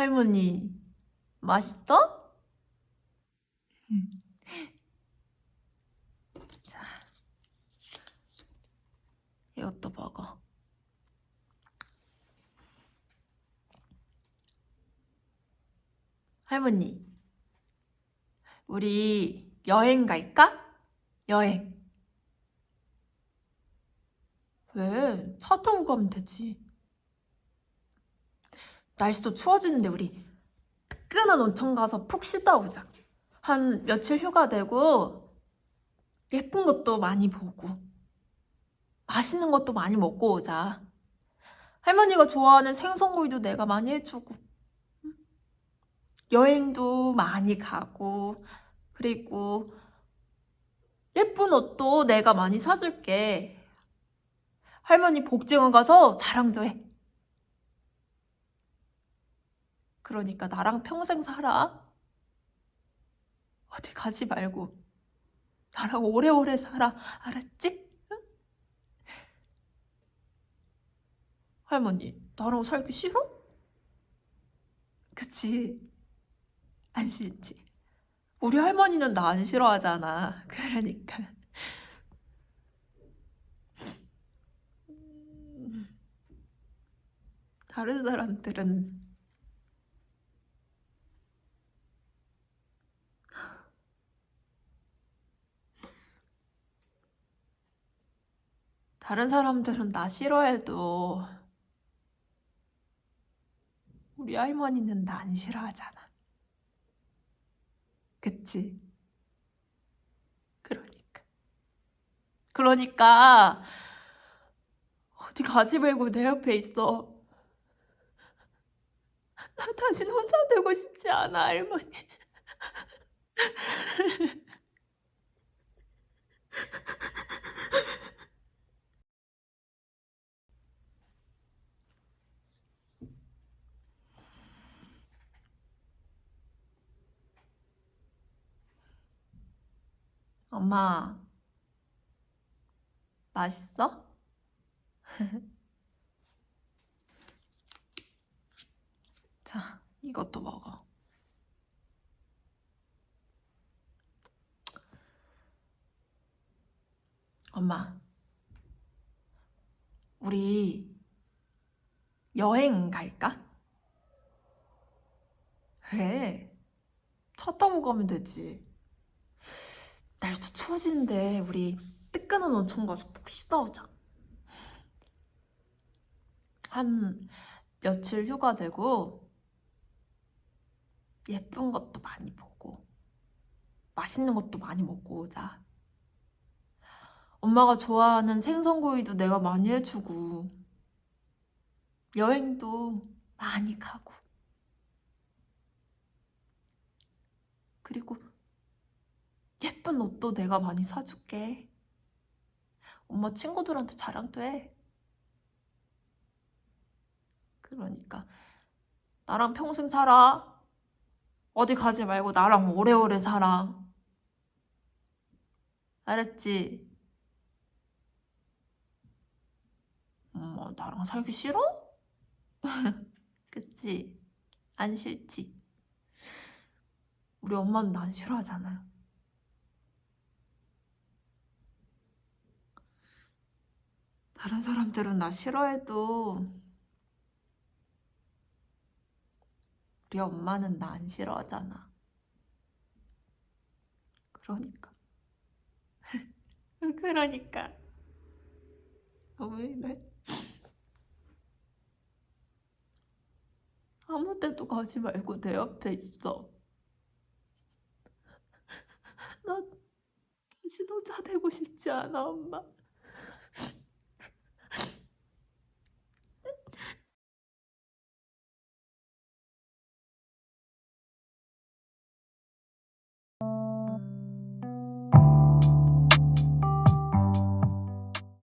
할머니, 맛있어? 자, 이것도 먹어. 할머니, 우리 여행 갈까? 여행. 왜? 차 타고 가면 되지. 날씨도 추워지는데 우리 뜨끈한 온천 가서 푹 쉬다 오자. 한 며칠 휴가 내고 예쁜 것도 많이 보고 맛있는 것도 많이 먹고 오자. 할머니가 좋아하는 생선구이도 내가 많이 해주고 응? 여행도 많이 가고 그리고 예쁜 옷도 내가 많이 사줄게. 할머니 복지관 가서 자랑도 해. 그러니까 나랑 평생 살아. 어디 가지 말고 나랑 오래오래 살아. 알았지? 응? 할머니, 나랑 살기 싫어? 그치? 안 싫지? 우리 할머니는 나 안 싫어하잖아. 그러니까. 음, 다른 사람들은 다른 사람들은 나 싫어해도 우리 할머니는 나 안 싫어하잖아. 그치? 그러니까. 그러니까 어디 가지 말고 내 옆에 있어. 나 다신 혼자 되고 싶지 않아, 할머니. 엄마, 맛있어? 자, 이것도 먹어. 엄마, 우리 여행 갈까? 왜? 차 타고 가면 되지. 날도 추워지는데 우리 뜨끈한 온천 가서 푹 쉬다 오자. 한 며칠 휴가 내고 예쁜 것도 많이 보고 맛있는 것도 많이 먹고 오자. 엄마가 좋아하는 생선구이도 내가 많이 해주고 여행도 많이 가고 그리고 예쁜 옷도 내가 많이 사줄게. 엄마 친구들한테 자랑도 해. 그러니까 나랑 평생 살아. 어디 가지 말고 나랑 오래오래 살아. 알았지? 엄마 나랑 살기 싫어? 그치? 안 싫지? 우리 엄마는 난 싫어하잖아. 다른 사람들은 나 싫어해도 우리 엄마는 나 안 싫어하잖아. 그러니까. 그러니까. 아, 왜 이래? 아무 데도 가지 말고 내 옆에 있어. 나 다시 혼자 되고 싶지 않아, 엄마.